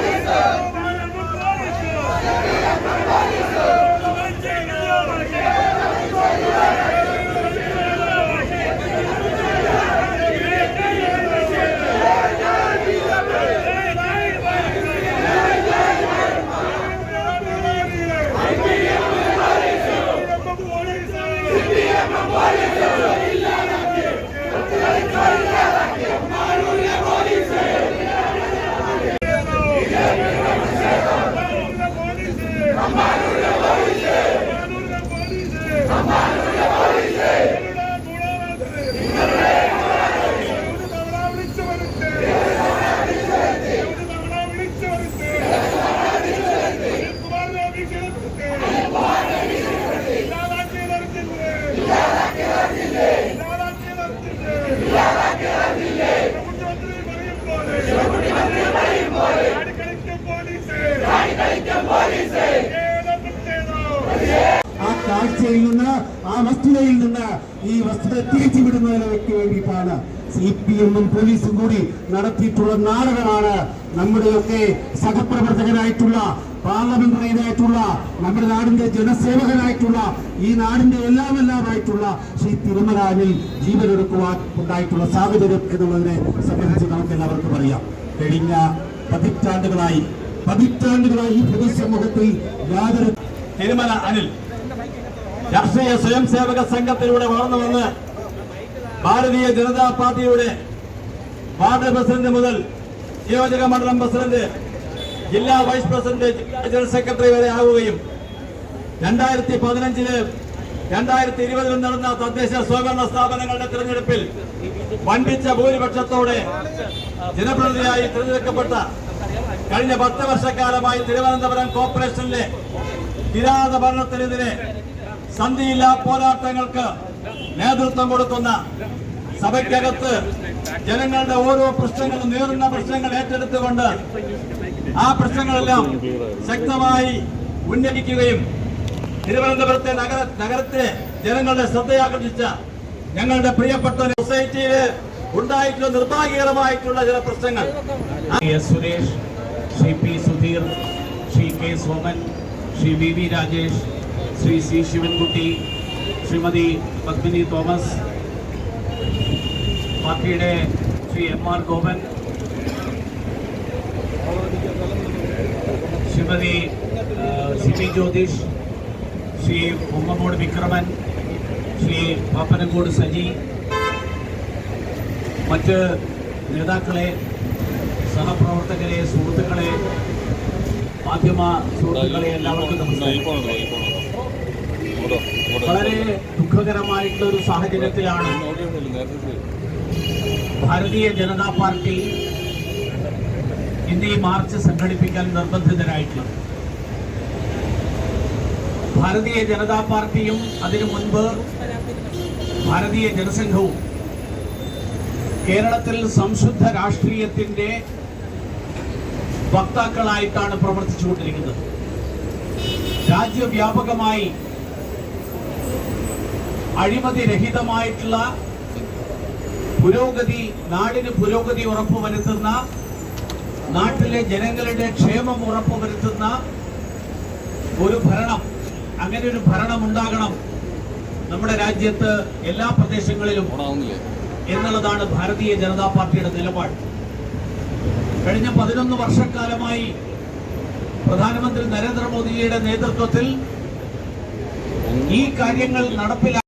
Parvalizó. Gloria por കാഴ്ചയിൽ നിന്ന് ആ വസ്തുതയിൽ നിന്ന് ഈ വസ്തുത തിരിച്ചു വിടുന്നതിലേക്ക് വേണ്ടിയിട്ടാണ് സി പി എമ്മും പോലീസും കൂടി നടത്തിയിട്ടുള്ള നാടകമാണ് നമ്മുടെയൊക്കെ സഹപ്രവർത്തകനായിട്ടുള്ള പാർലമെന്ററിയനായിട്ടുള്ള നമ്മുടെ നാടിന്റെ ജനസേവകനായിട്ടുള്ള ഈ നാടിന്റെ എല്ലാം എല്ലാമായിട്ടുള്ള ശ്രീ തിരുമലാനിൽ ജീവനെടുക്കുവാൻ ഉണ്ടായിട്ടുള്ള സാഹചര്യം എന്നുള്ളതിനെ സംബന്ധിച്ച് നമുക്ക് എല്ലാവർക്കും അറിയാം. കഴിഞ്ഞ പതിറ്റാണ്ടുകളായി പതിറ്റാണ്ടുകളായി ഈ പൊതുസമൂഹത്തിൽ യാതൊരു തിരുമല അനിൽ രാഷ്ട്രീയ സ്വയം സേവക സംഘത്തിലൂടെ വളർന്നു വന്ന് ഭാരതീയ ജനതാ പാർട്ടിയുടെ വാർഡ് പ്രസിഡന്റ് മുതൽ നിയോജക മണ്ഡലം പ്രസിഡന്റ് ജില്ലാ വൈസ് പ്രസിഡന്റ് ജനറൽ സെക്രട്ടറി വരെ ആവുകയും രണ്ടായിരത്തി പതിനഞ്ചിൽ രണ്ടായിരത്തി ഇരുപതിൽ നടന്ന തദ്ദേശ സ്വയംഭരണ സ്ഥാപനങ്ങളുടെ തിരഞ്ഞെടുപ്പിൽ വൻപിച്ച ഭൂരിപക്ഷത്തോടെ ജനപ്രതിനിധിയായി തിരഞ്ഞെടുക്കപ്പെട്ട കഴിഞ്ഞ പത്ത് വർഷക്കാലമായി തിരുവനന്തപുരം കോർപ്പറേഷനിലെ കിരാത ഭരണത്തിനെതിരെ സന്ധിയില്ലാ പോരാട്ടങ്ങൾക്ക് നേതൃത്വം കൊടുക്കുന്ന സഭയ്ക്കകത്ത് ജനങ്ങളുടെ ഓരോ പ്രശ്നങ്ങളും നേരിടുന്ന പ്രശ്നങ്ങൾ ഏറ്റെടുത്തുകൊണ്ട് ആ പ്രശ്നങ്ങളെല്ലാം ശക്തമായി ഉന്നയിക്കുകയും തിരുവനന്തപുരത്തെ നഗര നഗരത്തെ ജനങ്ങളുടെ ശ്രദ്ധയാകർഷിച്ച ഞങ്ങളുടെ പ്രിയപ്പെട്ട സൊസൈറ്റിയിൽ ഉണ്ടായിട്ടുള്ള നിർഭാഗ്യകരമായിട്ടുള്ള ചില പ്രശ്നങ്ങൾ. Suresh Shri P Sudheer Shri K Soman Shri V V Rajesh Shri C Sivankutty Shrimati Padmini Thomas പാർട്ടിയുടെ ശ്രീ എം ആർ ഗോപൻ ശ്രീമതി സിബി ജ്യോതിഷ് ശ്രീ ഉമ്മമോട് വിക്രമൻ ശ്രീ പാപ്പനങ്കോട് സജി മറ്റ് നേതാക്കളെ സഹപ്രവർത്തകരെ സുഹൃത്തുക്കളെ മാധ്യമ സുഹൃത്തുക്കളെ എല്ലാവർക്കും നമസ്കാരം. വളരെ ദുഃഖകരമായിട്ടുള്ള ഒരു സാഹചര്യത്തിലാണ് ഭാരതീയ ജനതാ പാർട്ടി ഇന്ന് ഈ മാർച്ച് സംഘടിപ്പിക്കാൻ നിർബന്ധിതരായിട്ടുള്ളത്. ഭാരതീയ ജനതാ പാർട്ടിയും അതിനു മുൻപ് ഭാരതീയ ജനസംഘവും കേരളത്തിൽ സംശുദ്ധ രാഷ്ട്രീയത്തിന്റെ വക്താക്കളായിട്ടാണ് പ്രവർത്തിച്ചുകൊണ്ടിരിക്കുന്നത്. രാജ്യവ്യാപകമായി അഴിമതി രഹിതമായിട്ടുള്ള പുരോഗതി നാടിന് പുരോഗതി ഉറപ്പുവരുത്തുന്ന നാട്ടിലെ ജനങ്ങളുടെ ക്ഷേമം ഉറപ്പുവരുത്തുന്ന ഒരു ഭരണം. അങ്ങനെ ഒരു ഭരണം ഉണ്ടാകണം. നമ്മുടെ രാജ്യത്ത് എല്ലാ പ്രദേശങ്ങളിലും എന്നുള്ളതാണ് ഭാരതീയ ജനതാ പാർട്ടിയുടെ നിലപാട്. കഴിഞ്ഞ പതിനൊന്ന് വർഷക്കാലമായി പ്രധാനമന്ത്രി നരേന്ദ്രമോദിയുടെ നേതൃത്വത്തിൽ ഈ കാര്യങ്ങൾ നടപ്പിലാക്കി